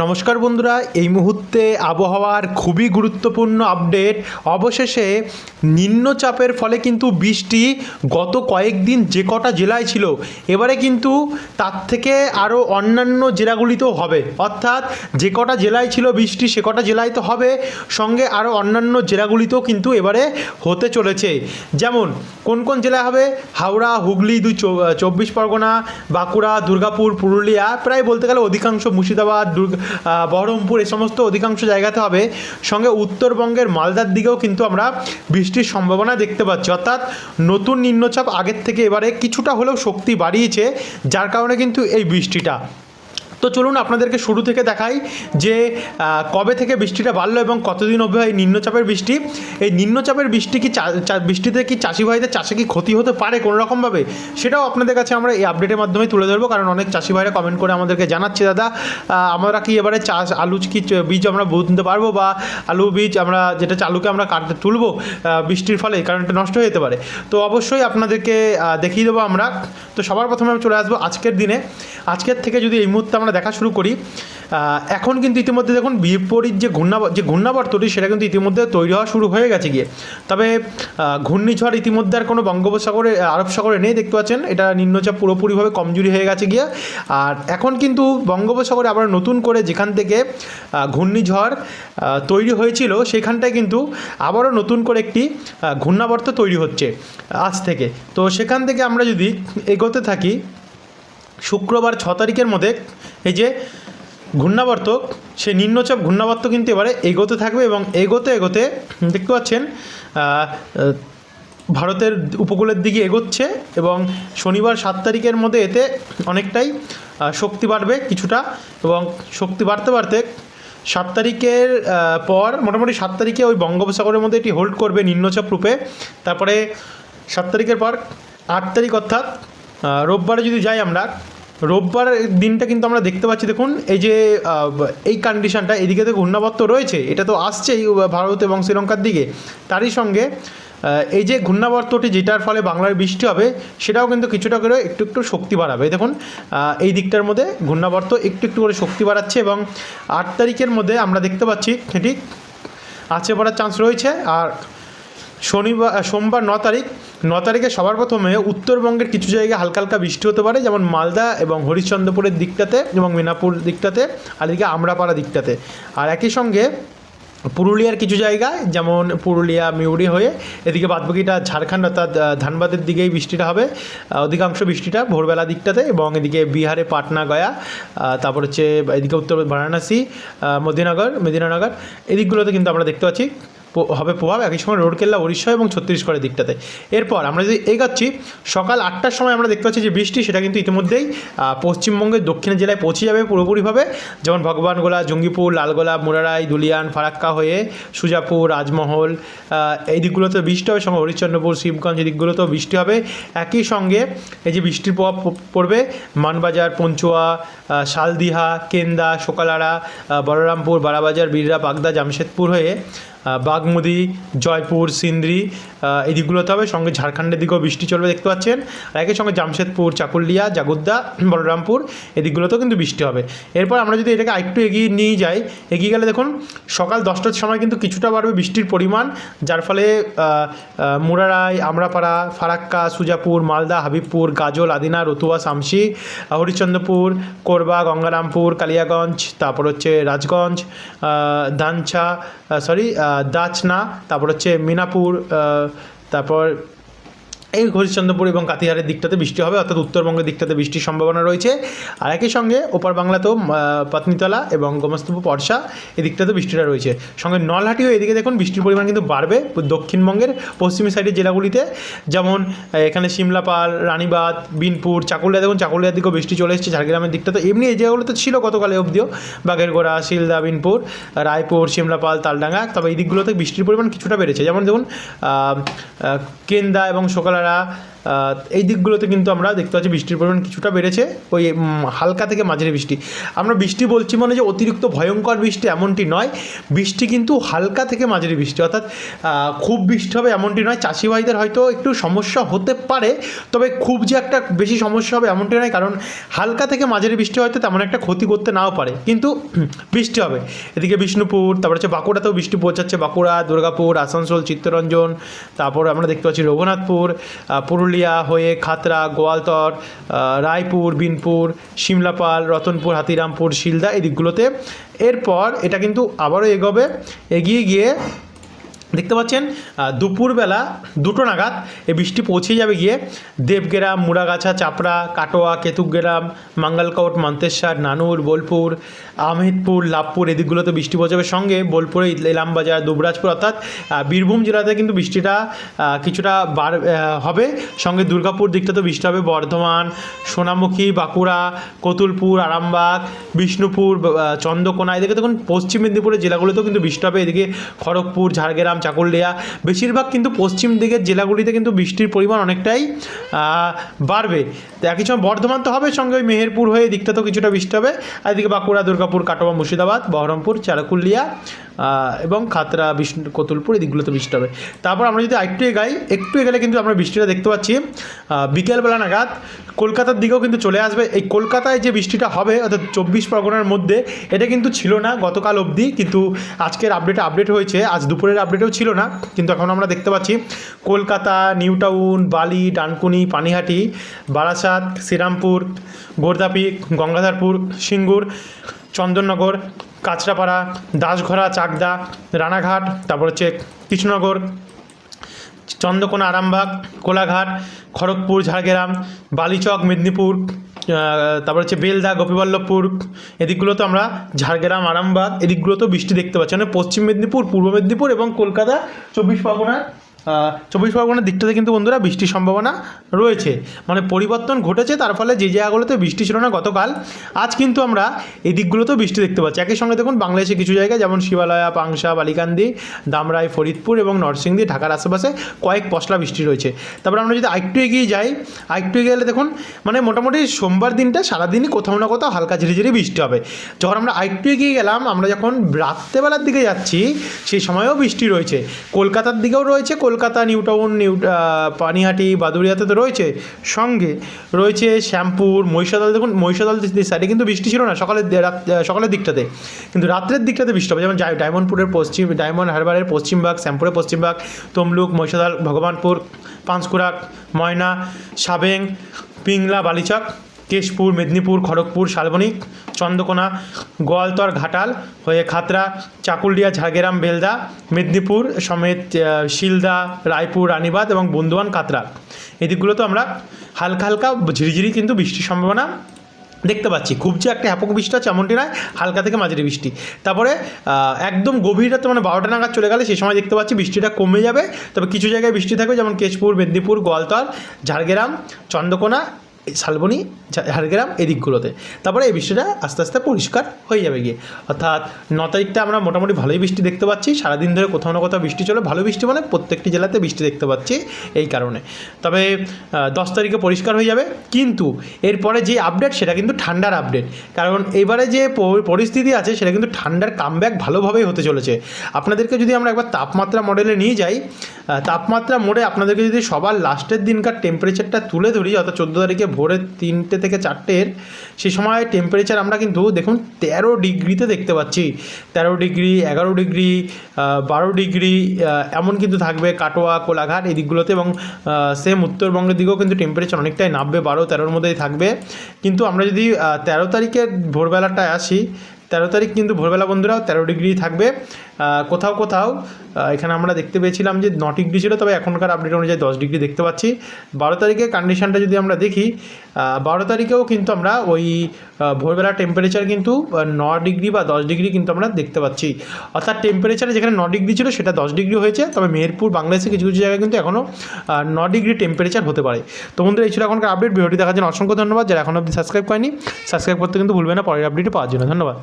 নমস্কার বন্ধুরা, এই মুহূর্তে আবহাওয়ার খুবই গুরুত্বপূর্ণ আপডেট। অবশেষে নিম্নচাপের ফলে কিন্তু বৃষ্টি গত কয়েকদিন যে কটা জেলায় ছিল, এবারে কিন্তু তার থেকে আরও অন্যান্য জেলাগুলিতেও হবে। অর্থাৎ যে কটা জেলায় ছিল বৃষ্টি, সে কটা জেলায় তো হবে। সঙ্গে আরও অন্যান্য জেলাগুলিতেও কিন্তু এবারে হতে চলেছে। যেমন, কোন কোন জেলায় হবে? হাওড়া, হুগলি, দুই চব্বিশ পরগনা, বাঁকুড়া, দুর্গাপুর, পুরুলিয়া, প্রায় বলতে গেলে অধিকাংশ মুর্শিদাবাদ, দুর্গ বহরমপুর এ সমস্ত অধিকাংশ জায়গাতে হবে। সঙ্গে উত্তরবঙ্গের মালদার দিকেও কিন্তু আমরা বৃষ্টির সম্ভাবনা দেখতে পাচ্ছি। অর্থাৎ নতুন নিম্নচাপ আগের থেকে এবারে কিছুটা হলেও শক্তি বাড়িয়েছে, যার কারণে কিন্তু এই বৃষ্টিটা। তো চলুন আপনাদেরকে শুরু থেকে দেখাই যে কবে থেকে বৃষ্টিটা বাড়লো এবং কতদিন অবধি হয় নিম্নচাপের বৃষ্টি। এই নিম্নচাপের বৃষ্টি কি বৃষ্টিতে কি চাষি ভাইদের চাষে কি ক্ষতি হতে পারে কোনো রকমভাবে সেটাও আপনাদের কাছে আমরা এই আপডেটের মাধ্যমে তুলে ধরবো, কারণ অনেক চাষি ভাইরা কমেন্ট করে আমাদেরকে জানাচ্ছে, দাদা আমরা কি এবারে চাষ, আলু কি বীজ আমরা বুনতে পারব বা আলু বীজ আমরা, যেটা চালুকে আমরা কাটতে তুলবো বৃষ্টির ফলে কারণ এটা নষ্ট হয়ে যেতে পারে? তো অবশ্যই আপনাদেরকে দেখিয়ে দেবো আমরা। তো সবার প্রথমে আমি চলে আসব আজকের দিনে। আজকের থেকে যদি এই মুহূর্তে আমরা দেখা শুরু করি এখন কিন্তু ইতিমধ্যে দেখুন বিপরীত যে ঘূর্ণাবর্ত যে ঘূর্ণাবর্তটি সেটা কিন্তু ইতিমধ্যে তৈরি হওয়া শুরু হয়ে গেছে গিয়ে। তবে ঘূর্ণিঝড় ইতিমধ্যে আর কোনো বঙ্গোপসাগরে আরব সাগরে নেই, দেখতে পাচ্ছেন। এটা নিম্নচাপ পুরোপুরিভাবে কমজোরি হয়ে গেছে গিয়ে। আর এখন কিন্তু বঙ্গোপসাগরে আবার নতুন করে যেখান থেকে ঘূর্ণিঝড় তৈরি হয়েছিল, সেখানটায় কিন্তু আবারও নতুন করে একটি ঘূর্ণাবর্ত তৈরি হচ্ছে আজ থেকে। তো সেখান থেকে আমরা যদি এগোতে থাকি শুক্রবার ছ তারিখের মধ্যে এই যে ঘূর্ণাবর্ত সে নিম্নচাপ ঘূর্ণাবর্ত কিন্তু এবারে এগোতে থাকবে এবং এগোতে এগোতে দেখতে পাচ্ছেন ভারতের উপকূলের দিকে এগোচ্ছে এবং শনিবার সাত তারিখের মধ্যে এতে অনেকটাই শক্তি বাড়বে কিছুটা এবং শক্তি বাড়তে বাড়তে সাত তারিখের পর, মোটামুটি সাত তারিখে ওই বঙ্গোপসাগরের মধ্যে এটি হোল্ড করবে নিম্নচাপ রূপে। তারপরে সাত তারিখের পর আট তারিখ অর্থাৎ রোববারে যদি যাই আমরা রোববার দিনটা কিন্তু আমরা দেখতে পাচ্ছি, দেখুন, এই যে এই কন্ডিশনটা এদিকে তো ঘূর্ণাবর্ত রয়েছে, এটা তো আসছেই ভারত এবং শ্রীলঙ্কার দিকে। তারই সঙ্গে এই যে ঘূর্ণাবর্তটি যেটার ফলে বাংলার বৃষ্টি হবে, সেটাও কিন্তু কিছুটা করে একটু একটু শক্তি বাড়াবে। দেখুন এই দিকটার মধ্যে ঘূর্ণাবর্ত একটু একটু করে শক্তি বাড়াচ্ছে এবং আট তারিখের মধ্যে আমরা দেখতে পাচ্ছি, এটি আছে পড়ার চান্স রয়েছে। আর শনিবার সোমবার ন তারিখ। ন তারিখে সবার প্রথমে উত্তরবঙ্গের কিছু জায়গায় হালকা হালকা বৃষ্টি হতে পারে, যেমন মালদা এবং হরিশ্চন্দ্রপুরের দিকটাতে এবং মিনাপুর দিকটাতে, আর এদিকে আমরাপাড়া দিকটাতে। আর একই সঙ্গে পুরুলিয়ার কিছু জায়গায়, যেমন পুরুলিয়া, মিউরি হয়ে এদিকে বাদবাকিটা ঝাড়খণ্ড অর্থাৎ ধানবাদের দিকেই বৃষ্টিটা হবে। অধিকাংশ বৃষ্টিটা ভোরবেলা দিকটাতে এবং এদিকে বিহারে পাটনা, গয়া তারপর হচ্ছে এদিকে উত্তর বারাণসী মদিনগর মেদিনানগর, এদিকগুলোতে কিন্তু আমরা দেখতে পাচ্ছি। হবে প্রভাব একই সময় রোডকেল্লা উড়িষ্যা এবং ছত্তিশগড়ের দিকটাতে। এরপর আমরা যদি এগাচ্ছি সকাল আটটার সময় আমরা দেখতে পাচ্ছি যে বৃষ্টি সেটা কিন্তু ইতিমধ্যেই পশ্চিমবঙ্গের দক্ষিণ জেলায় পৌঁছে যাবে পুরোপুরিভাবে। যেমন ভগবানগোলা জঙ্গিপুর লালগোলা মুরারাই দুলিয়ান ফারাক্কা হয়ে সুজাপুর রাজমহল এই দিকগুলোতে বৃষ্টি হবে। সঙ্গে হরিশ্চন্দ্রপুর শিবগঞ্জ এই দিকগুলোতেও বৃষ্টি হবে। একই সঙ্গে এই যে বৃষ্টির প্রভাব পড়বে মানবাজার পঞ্চুয়া শালদিহা কেন্দা সোকালারা আহ, বলরামপুর বারাবাজার বীররা বাগদা জামশেদপুর হয়ে বাগমুদি জয়পুর সিন্দ্রি এই দিকগুলোতে হবে। সঙ্গে ঝাড়খণ্ডের দিকেও বৃষ্টি চলবে দেখতে পাচ্ছেন। আর একই সঙ্গে জামশেদপুর চাকুলিয়া জাগুদ্দা বলরামপুর এই দিকগুলোতেও কিন্তু বৃষ্টি হবে। এরপর আমরা যদি এটাকে আরেকটু এগিয়ে নিয়ে যাই এগিয়ে গেলে দেখুন সকাল দশটার সময় কিন্তু কিছুটা বাড়বে বৃষ্টির পরিমাণ যার ফলে মুরারাই আমরাপাড়া ফারাক্কা সুজাপুর মালদা হাবিবপুর গাজল আদিনা রতুয়া শামসি আহ, হরিশ্চন্দ্রপুর কোরবা গঙ্গারামপুর কালিয়াগঞ্জ তারপর হচ্ছে রাজগঞ্জ দানছা সরি দাচনা তারপর হচ্ছে মিনাপুর তারপর এই হরিশ্চন্দ্রপুর এবং কাতিহারের দিকটাতে বৃষ্টি হবে, অর্থাৎ উত্তরবঙ্গের দিকটাতে বৃষ্টির সম্ভাবনা রয়েছে। আর একই সঙ্গে ওপার বাংলাতেও পাতনিতলা এবং গোমস্তপুর, পরশা এই দিকটাতে বৃষ্টিটা রয়েছে। সঙ্গে নলহাটিও এদিকে দেখুন, বৃষ্টির পরিমাণ কিন্তু বাড়বে দক্ষিণবঙ্গের পশ্চিমী সাইডের জেলাগুলিতে। যেমন এখানে সিমলাপাল রানীবাদ বিনপুর, চাকুলিয়া, দেখুন, চাকুলিয়ার দিকেও বৃষ্টি চলে এসেছে, ঝাড়গ্রামের দিকটা তো এমনি এই জায়গাগুলোতে ছিল গতকালে অবধিও, বাগেরগোড়া, শিলদা, বিনপুর, রায়পুর সিমলাপাল তালডাঙ্গা, তবে এই দিকগুলোতে বৃষ্টির পরিমাণ কিছুটা বেড়েছে। যেমন, দেখুন কেন্দা এবং সোকালারা আপনারা এই দিকগুলোতে কিন্তু আমরা দেখতে পাচ্ছি বৃষ্টির পরিমাণ কিছুটা বেড়েছে। ওই হালকা থেকে মাঝারি বৃষ্টি। আমরা বৃষ্টি বলছি মানে যে অতিরিক্ত ভয়ঙ্কর বৃষ্টি এমনটি নয়। বৃষ্টি কিন্তু হালকা থেকে মাঝারি বৃষ্টি। অর্থাৎ খুব বৃষ্টি হবে এমনটি নয়। চাষি ভাইদের হয়তো একটু সমস্যা হতে পারে তবে খুব যে একটা বেশি সমস্যা হবে এমনটি নয়। কারণ হালকা থেকে মাঝারি বৃষ্টি হয়তো তেমন একটা ক্ষতি করতে নাও পারে। কিন্তু বৃষ্টি হবে। এদিকে বিষ্ণুপুর তারপর হচ্ছে বাঁকুড়াতেও বৃষ্টি পৌঁছাচ্ছে। বাঁকুড়া দুর্গাপুর আসানসোল চিত্তরঞ্জন তারপর আমরা দেখতে পাচ্ছি রঘুনাথপুর আহ, পুরুলিয়া হয়ে খাতরা গোয়ালতর রায়পুর, বিনপুর সিমলাপাল রতনপুর, হাতিরামপুর, শিলদা এই দিকগুলোতে এরপর এটা কিন্তু আবারও এগোবে। এগিয়ে গিয়ে দেখতে পাচ্ছেন দুপুরবেলা দুটো নাগাদ এই বৃষ্টি পৌঁছে যাবে গিয়ে। দেবগ্রাম, মুড়াগাছা, চাপড়া, কাটোয়া কেতুগ্রাম মাঙ্গালকোট, মন্তেশ্বর, নানুর, বোলপুর, আহমেদপুর, লাভপুর এদিকগুলোতে বৃষ্টি পৌঁছাবে। সঙ্গে বোলপুরে ইলামবাজার, দুবরাজপুর অর্থাৎ বীরভূম জেলাতে কিন্তু বৃষ্টিটা কিছুটা বার হবে। সঙ্গে দুর্গাপুর দিকটাতে বৃষ্টি হবে বর্ধমান, সোনামুখী, বাঁকুড়া, কতুলপুর, আরামবাগ, বিষ্ণুপুর চন্দ্রকোনা। এদিকে দেখুন, পশ্চিম মেদিনীপুরের জেলাগুলোতেও কিন্তু বৃষ্টি হবে। এদিকে খড়গপুর, ঝাড়গ্রাম চাকুলিয়া। বেশিরভাগ কিন্তু পশ্চিম দিকের জেলাগুলিতে কিন্তু বৃষ্টির পরিমাণ অনেকটাই বাড়বে। তো একই সময় বর্ধমান তো হবে, সঙ্গে ওই মেহেরপুর হয়ে দিকটা তো কিছুটা বৃষ্টি হবে। আর এদিকে বাঁকুড়া, দুর্গাপুর, কাটোয়া, মুর্শিদাবাদ, বহরমপুর, চারাকুলিয়া এবং খাতরা, বিষ্ণু, কতুলপুর এই দিকগুলোতে বৃষ্টি হবে। তারপর আমরা যদি একটু এগাই, একটু এগেলে কিন্তু আমরা বৃষ্টিটা দেখতে পাচ্ছি বিকেলবেলা নাগাদ কলকাতার দিকেও কিন্তু চলে আসবে। এই কলকাতায় যে বৃষ্টিটা হবে, অর্থাৎ চব্বিশ পরগনার মধ্যে, এটা কিন্তু ছিল না গতকাল অবধি, কিন্তু আজকের আপডেটে আপডেট হয়েছে। আজ দুপুরের আপডেটেও ছিল না, কিন্তু এখন আমরা দেখতে পাচ্ছি কলকাতা, নিউ টাউন, বালি, ডানকুনি, পানিহাটি, বারাসাত, শ্রীরামপুর, গোরদাপি, গঙ্গাধারপুর, সিঙ্গুর, চন্দননগর, কাঁচরাপাড়া দাসঘরা চাকদা, রানাঘাট, তারপর হচ্ছে কৃষ্ণনগর, চন্দ্রকোনা, আরামবাগ, কোলাঘাট, খড়গপুর, ঝাড়গ্রাম, বালিচক, মেদিনীপুর তারপর হচ্ছে বেলদা গোপীবল্লভপুর এদিকগুলো তো আমরা ঝাড়গ্রাম আরামবাগ এদিকগুলো তো বৃষ্টি দেখতে পাচ্ছি। মানে পশ্চিম মেদিনীপুর পূর্ব মেদিনীপুর এবং কলকাতা চব্বিশ পরগনা আহ, চব্বিশ পরগনার দিকটাতে কিন্তু বন্ধুরা বৃষ্টির সম্ভাবনা রয়েছে। মানে পরিবর্তন ঘটেছে, তার ফলে যে জায়গাগুলোতে বৃষ্টি ছিল না গতকাল, আজ কিন্তু আমরা এই দিকগুলোতেও বৃষ্টি দেখতে পাচ্ছি। একই সঙ্গে দেখুন বাংলাদেশে কিছু জায়গায় যেমন শিবালয়া, পাংশা, বালিকান্দি, দামরাই, ফরিদপুর এবং নরসিংদী, ঢাকার আশেপাশে কয়েক পশলা বৃষ্টি রয়েছে। তারপর আমরা যদি আরেকটু এগিয়ে যাই, আরেকটু এগিয়ে গেলে দেখুন মানে মোটামুটি সোমবার দিনটা সারাদিনই কোথাও না কোথাও হালকা ঝিরিঝিরি বৃষ্টি হবে। যখন আমরা আরেকটু এগিয়ে গেলাম, আমরা যখন রাত্রেবেলার দিকে যাচ্ছি, সেই সময়েও বৃষ্টি রয়েছে। কলকাতার দিকেও রয়েছে Kolkata New Town New Panihati, বাদুড়িয়াতে তো রয়েছে। সঙ্গে রয়েছে শ্যামপুর, মহিষাদল। দেখুন, মহিষাদল সাইডে কিন্তু বৃষ্টি ছিল না, সকালের সকালের দিকটাতে। কিন্তু রাত্রের দিকটাতে বৃষ্টি হবে। যেমন ডায়- ডায়মন্ডপুরের পশ্চিম, ডায়মন্ড হারবারের পশ্চিমভাগ শ্যামপুরের পশ্চিমভাগ তমলুক, মহিষাদল, ভগবানপুর, পাঁশকুড়া, ময়না, সাবেং, পিংলা, বালিচক। কেশপুর, মেদিনীপুর, খড়গপুর, শালবনিক, চন্দ্রকোনা, গোয়ালতর, ঘাটাল, হয়ে খাতড়া, চাকুলিয়া, ঝাড়গ্রাম, বেলদা, মেদিনীপুর সমেত শিলদা, রায়পুর রানীবাদ এবং বন্ধুয়ান কাতরা এদিকগুলোতে আমরা হালকা হালকা ঝিরিঝিরি কিন্তু বৃষ্টির সম্ভাবনা দেখতে পাচ্ছি। খুব যে একটা হ্যাপক বৃষ্টি আছে এমনটি নয়, হালকা থেকে মাঝারি বৃষ্টি। তারপরে একদম গভীর রাতে মানে বারোটা নাগাদ চলে গেলে সেই সময় দেখতে পাচ্ছি বৃষ্টিটা কমে যাবে। তবে কিছু জায়গায় বৃষ্টি থাকবে, যেমন কেশপুর, মেদিনীপুর, গোয়ালতর, ঝাড়গ্রাম, চন্দ্রকোনা শালবনি ঝাড়গ্রাম এই দিকগুলোতে তারপরে এই বৃষ্টিটা আস্তে আস্তে পরিষ্কার হয়ে যাবে গিয়ে। অর্থাৎ ন তারিখটা আমরা মোটামুটি ভালোই বৃষ্টি দেখতে পাচ্ছি। সারাদিন ধরে কোথাও না কোথাও বৃষ্টি চলে। ভালো বৃষ্টি মানে প্রত্যেকটি জেলাতে বৃষ্টি দেখতে পাচ্ছি এই কারণে। তবে দশ তারিখে পরিষ্কার হয়ে যাবে। কিন্তু এরপরে যে আপডেট সেটা কিন্তু ঠান্ডার আপডেট কারণ এবারে যে পরিস্থিতি আছে, সেটা কিন্তু ঠান্ডার কামব্যাক ভালোভাবেই হতে চলেছে। আপনাদেরকে যদি আমরা একবার তাপমাত্রা মডেলে নিয়ে যাই তাপমাত্রা মোড়ে আপনাদেরকে যদি সবার লাস্টের দিনকার টেম্পারেচারটা তুলে ধরি, অর্থাৎ চোদ্দ তারিখে ভোরে তিনটে থেকে চারটের সে সময় টেম্পারেচার আমরা কিন্তু দেখুন তেরো ডিগ্রিতে দেখতে পাচ্ছি। তেরো ডিগ্রি, এগারো ডিগ্রি বারো ডিগ্রি এমন কিন্তু থাকবে কাটোয়া, কোলাঘাট এই দিকগুলোতে এবং সেম উত্তরবঙ্গের দিকেও কিন্তু টেম্পারেচার অনেকটাই নামবে, বারো তেরোর মধ্যেই থাকবে। কিন্তু আমরা যদি তেরো তারিখের ভোরবেলাটায় আসি তেরো তারিখ কিন্তু ভোরবেলা বন্ধুরাও তেরো ডিগ্রি থাকবে। কোথাও কোথাও এখানে আমরা দেখতে পেয়েছিলাম যে ন ডিগ্রি ছিল, তবে এখনকার আপডেট অনুযায়ী দশ ডিগ্রি দেখতে পাচ্ছি। বারো তারিখে কন্ডিশনটা যদি আমরা দেখি বারো তারিখেও কিন্তু আমরা ওই ভোরবেলা টেম্পারেচার কিন্তু ন ডিগ্রি বা দশ ডিগ্রি কিন্তু আমরা দেখতে পাচ্ছি। অর্থাৎ টেম্পারেচারে যেখানে ন ডিগ্রি ছিল, সেটা দশ ডিগ্রি হয়েছে। তবে মেহেরপুর বাংলাদেশে কিছু কিছু জায়গায় কিন্তু এখনও ন ডিগ্রি টেম্পারেচার হতে পারে। তো বন্ধুরা, এই ছিল এখনকার আপডেট ভিডিওটি দেখার জন্য অসংখ্য ধন্যবাদ। যারা এখন অবধি সাবস্ক্রাইব করেনি সাবস্ক্রাইব করতে কিন্তু ভুলবে না। পরের আপডেটে পাওয়ার জন্য ধন্যবাদ।